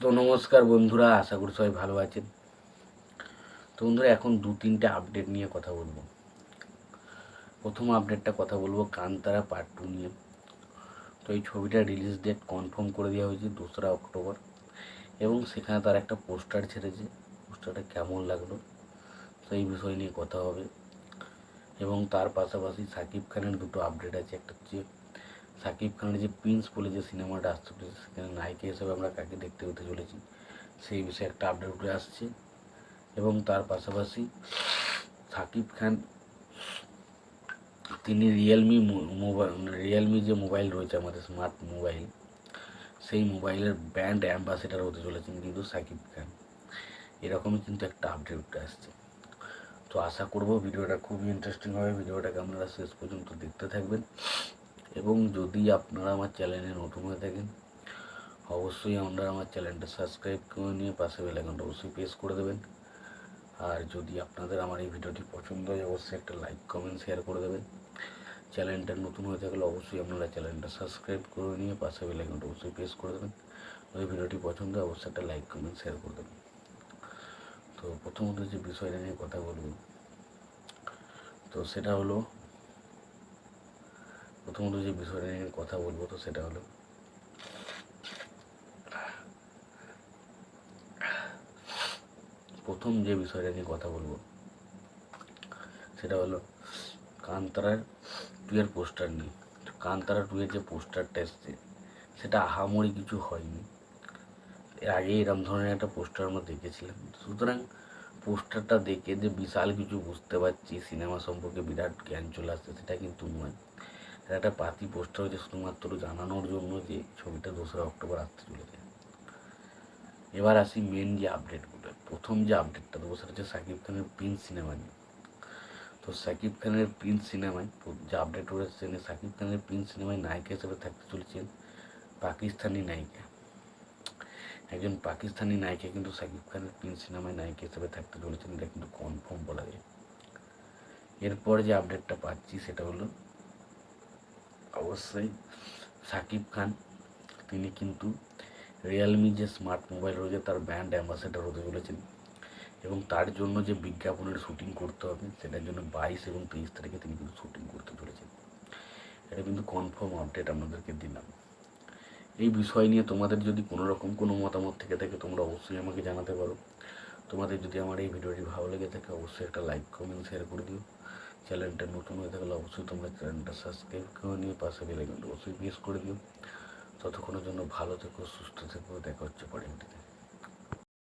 তো নমস্কার বন্ধুরা, আশা করি সবাই ভালো আছেন। তো বন্ধুরা, এখন দু তিনটে আপডেট নিয়ে কথা বলব। প্রথম আপডেটটা কথা বলব কান্তারা পার্ট টু নিয়ে। তো এই ছবিটা রিলিজ ডেট কনফার্ম করে দেওয়া হয়েছে দোসরা অক্টোবর এবং সেখানে তার একটা পোস্টার ছেড়েছে। পোস্টারটা কেমন লাগল সেই বিষয় নিয়ে কথা হবে। এবং তার পাশাপাশি সাকিব খানের দুটো আপডেট আছে, একটা হচ্ছে সাকিব খানের যে প্রিন্স বলে যে সিনেমাটা আসতে চলেছে সেখানে নায়িকা হিসেবে আমরা কাকে দেখতে হতে চলেছি, সেই বিষয়ে একটা আপডেট উঠে আসছে। এবং তার পাশাপাশি সাকিব খান, তিনি রিয়েলমি মোবাইল রিয়েলমি যে মোবাইল রয়েছে আমাদের স্মার্ট মোবাইল সেই মোবাইলের ব্র্যান্ড অ্যাম্বাসেডার হতে চলেছেন কিন্তু সাকিব খান। এরকমই কিন্তু একটা আপডেট উঠে আসছে। তো আশা করব ভিডিওটা খুবই ইন্টারেস্টিং হবে। ভিডিওটাকে আপনারা শেষ পর্যন্ত দেখতে থাকবেন। এবং যদি আপনারা আমার চ্যানেলে নতুন হয়ে থাকেন, অবশ্যই আপনারা আমার চ্যানেলটা সাবস্ক্রাইব করে নিয়ে পাশে বেলাইকনটা অবশ্যই প্রেস করে দেবেন। আর যদি আপনাদের আমার এই ভিডিওটি পছন্দ হয়, অবশ্যই একটা লাইক, কমেন্ট, শেয়ার করে দেবেন। চ্যানেলটা নতুন হয়ে থাকলে অবশ্যই আপনারা চ্যানেলটা সাবস্ক্রাইব করে নিয়ে পাশে বেলাইকনটা অবশ্যই প্রেস করে দেবেন। যদি ভিডিওটি পছন্দ হয়, অবশ্যই একটা লাইক, কমেন্ট, শেয়ার করে দেবেন। তো প্রথমত যে বিষয়টা নিয়ে কথা বলব, তো সেটা হলো প্রথমত যে বিষয়টা নিয়ে কথা বলব তো সেটা হলো, প্রথম যে বিষয়টা নিয়ে কথা বলব, সেটা হলো কান্তারার টু এর পোস্টার নিয়ে। কান্তারা টু এর যে পোস্টারটা এসছে, সেটা আহামরি কিছু হয়নি। এর আগে এরম ধরনের একটা পোস্টার আমরা দেখেছিলাম। সুতরাং পোস্টারটা দেখে যে বিশাল কিছু বুঝতে পারছি, সিনেমা সম্পর্কে বিরাট জ্ঞান চলে আসছে, সেটা কিন্তু নয়। এটা একটা পাতি পোস্টার হচ্ছে শুধুমাত্র জানানোর জন্য যে ছবিটা দোসরা অক্টোবর আসতে চলেছে এবার আসি মেন যে আপডেটগুলো প্রথম যে আপডেটটা দেবো সেটা হচ্ছে সাকিব খানের প্রিন্স সিনেমা নিয়ে। তো সাকিব খানের প্রিন্স সিনেমায় যে আপডেট রয়েছে সাকিব খানের প্রিন্স সিনেমায় নায়িকা হিসেবে থাকতে চলেছেন পাকিস্তানি নায়িকা। একজন পাকিস্তানি নায়িকা কিন্তু সাকিব খানের প্রিন্স সিনেমায় নায়িকা হিসেবে থাকতে চলেছেন, এটা কিন্তু কনফার্ম বলা যায়। এরপর যে আপডেটটা পাচ্ছি সেটা হলো অবশ্যই সাকিব খান, তিনি কিন্তু রিয়েলমি যে স্মার্ট মোবাইল রয়েছে, তার ব্র্যান্ড অ্যাম্বাসেডার হতে চলেছেন। এবং তার জন্য যে বিজ্ঞাপনের শুটিং করতে হবে, সেটার জন্য বাইশ এবং তেইশ তারিখে তিনি কিন্তু শুটিং করতে চলেছেন। এটা কিন্তু কনফার্ম আপডেট আপনাদেরকে দিলাম। এই বিষয় নিয়ে তোমাদের যদি কোনো রকম কোনো মতামত থেকে থাকে, তোমরা অবশ্যই আমাকে জানাতে পারো। তোমাদের যদি আমার এই ভিডিওটি ভালো লেগে থাকে, অবশ্যই একটা লাইক কমেন্ট শেয়ার করে দিও। চ্যানেলটা নতুন হয়ে থাকলে অবশ্যই তোমরা চ্যানেলটা সাবস্ক্রাইব করে নিয়ে পাশে বেলাইকনটা অবশ্যই প্রেস করে দিও। ততক্ষণের জন্য ভালো থেকো, সুস্থ থেকো, দেখা হচ্ছে ভিডিওতে।